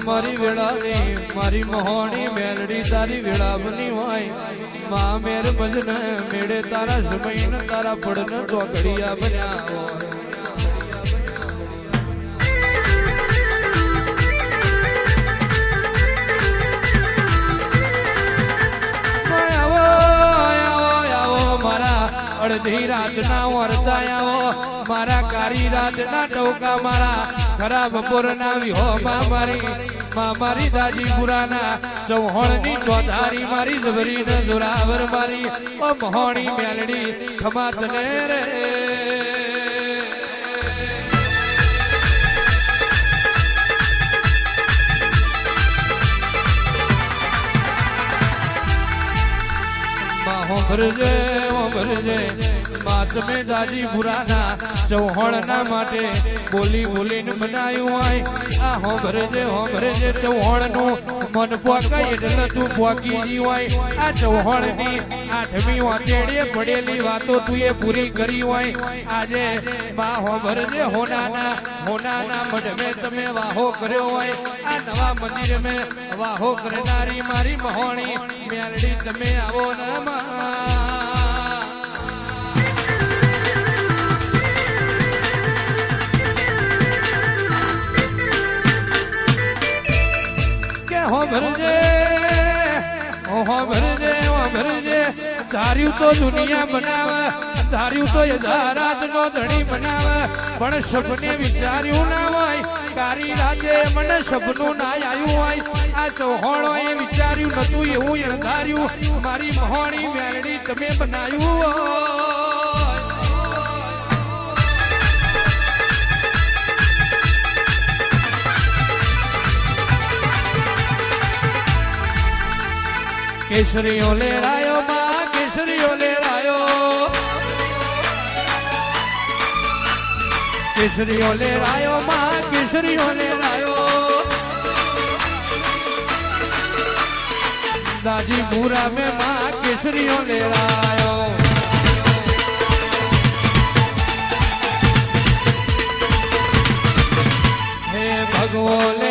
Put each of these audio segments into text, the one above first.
મારી વેળાની મારી મોહણી, મેલડી તારી વેળા બની હોય. મા મેર ભજન, મેળે તારા સમય તારા પડન ચોકડિયા બન્યા અડધી રાતના વરતા આવો. મારા કારી રાતના ટોકા મારા ખરાબ બપોરના વિહોમાં મારી. માં મારી દાજીપુરાના ચૌહાણની ચોધારી મારી જબરી ને જોરાવર મારી. ઓ મોહણી મેલડી ખમાત ને રે. હોંભરજે હોંભરજે. માં તમે દાદી પુરાના ચૌહાણના માટે બોલી બોલીને બનાવ્યું હોય આ હોંભરજે હોંભરજે ચૌહાણનું મન પોકાય એટલે તું પોકી જી હોય આ ચૌહાણની આઠમી વાતેડીએ પડેલી વાતો તું એ પૂરી કરી હોય આજે બા માં હોંભરજે હોનાના હોનાના મઢમે તમે વાહો કર્યો હોય આ નવા મંદિર મેં વાહો કરનારી મારી મહોણી મેલડી તમે આવો ને ઓ હો ભરજે ભરજે ધાર્યું તો દુનિયા બનાવે ધાર્યું તો યધારાત નો ધણી બનાવે પણ સપને વિચાર્યું ના હોય, કારી રાતે મને સપનું ના આવ્યું હોય. આ ચૌહાણો એ વિચાર્યું નતું એવું અણધાર્યું મારી મહોણી મેલડી તમે બનાવ્યું કેસરીઓ લેરાયો માં કેસરીઓ લેરાયો કેસરીઓ લેરાયો માં કેસરીઓ લેરાયો દાદી પૂરા में માં કેસરીઓ લેરાયો હે ભગવો લેરાયો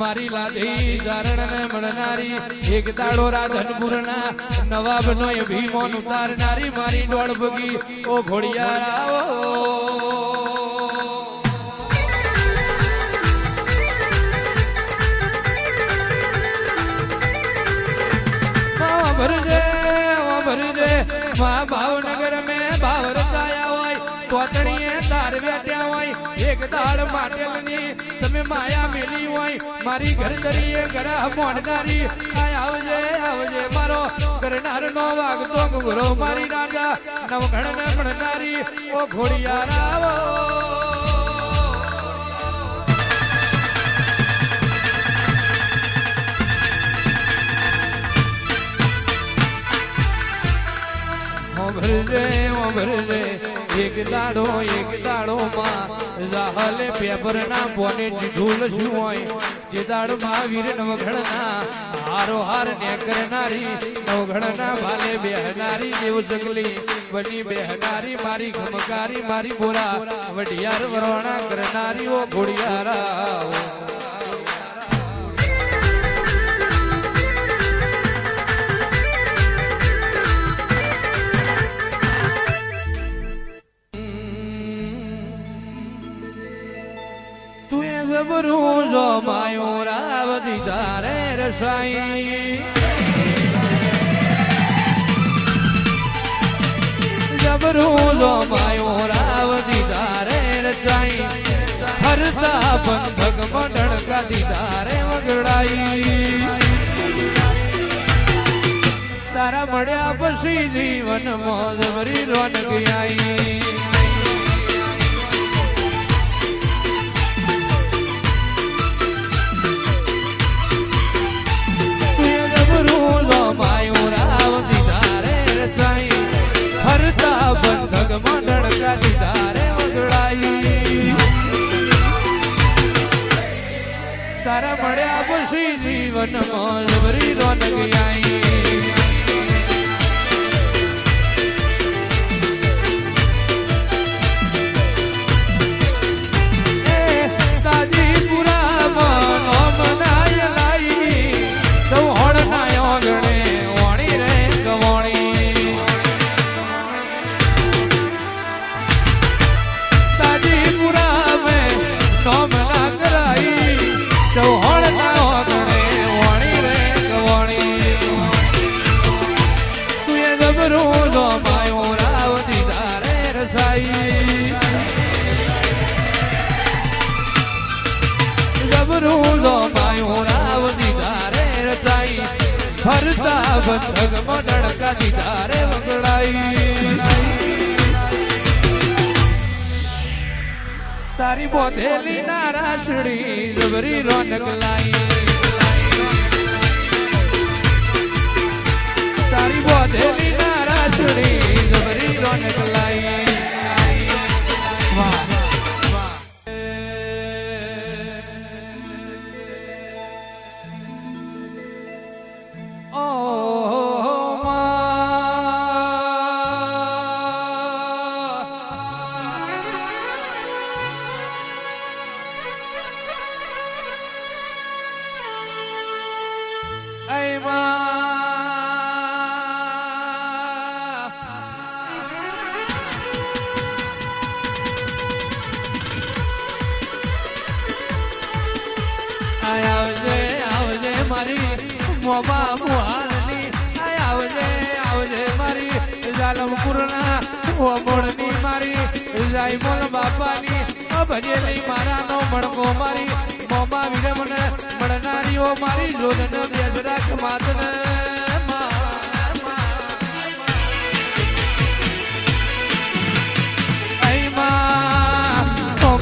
મારી લાડી ચારણ ને મળનારી, એક દાડો રાધનપુરના નવાબ નો ભીમોન ઉતારનારી મારી દોડ ભગી, ઓ ઘોડિયા ભાવનગર મેં ભાવ રચાયા હોય કોતણીએ તાર બેઠ્યા હોય, એક દાળ માટેલની માયા મેલી હોય, મારી ઘર દરીએ ગરા આ આવજે આવજે, મારો કરનાર નો વાગતો ગુરો મારી રાજા નવઘણ ને મળનારી ઓ ઘોડિયા આવો ઓભરજે ઓભરજે એક દાડો એક દાડો માં રાહલે પેપર ના પોને લસ્યું હોય? જે દાડમાં વીર નવઘણ ના હારો હાર ને કરનારી નવઘણના ભાલે બેહનારી દેવ જંગલી, બની બેહનારી મારી ઘમકારી મારી બોરા વડિયાર વરોણા કરનારી ઓ ઘોડિયારા જબરું જો માયો રાવતી તારે રસાઈ જબરું જો માયો રાવતી તારે રચાઈ હરતા બંધક મંડળ કાતી તારે વગડાઈ તારા મળ્યા પછી જીવન મોજ ભરી રોનક આઈ. જીવન લો માયો રાવતી તારે રચાઈ. ફરતા બંધક મંડળ કાઢી તારે વગડાઈ. તારી બોધેલી ના રાસડી જબરી રોનક લાઈ. મોમા મુહાલની આય આવજે આવજે મારી જાલમપુરના ઓમોળની મારી જાયમોલ બાપાની. ભજેલી મારા નો મણકો મારી, મોમા વિરમણ મળનારીઓ મારી જોદન બેજરાક માતન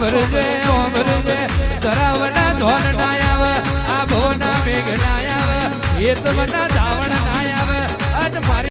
ઓમરજે ઓમરજે ધરાવના ધોન નાયાવ આ ભોના મેઘ નાયાવ એ તમના ધાવણ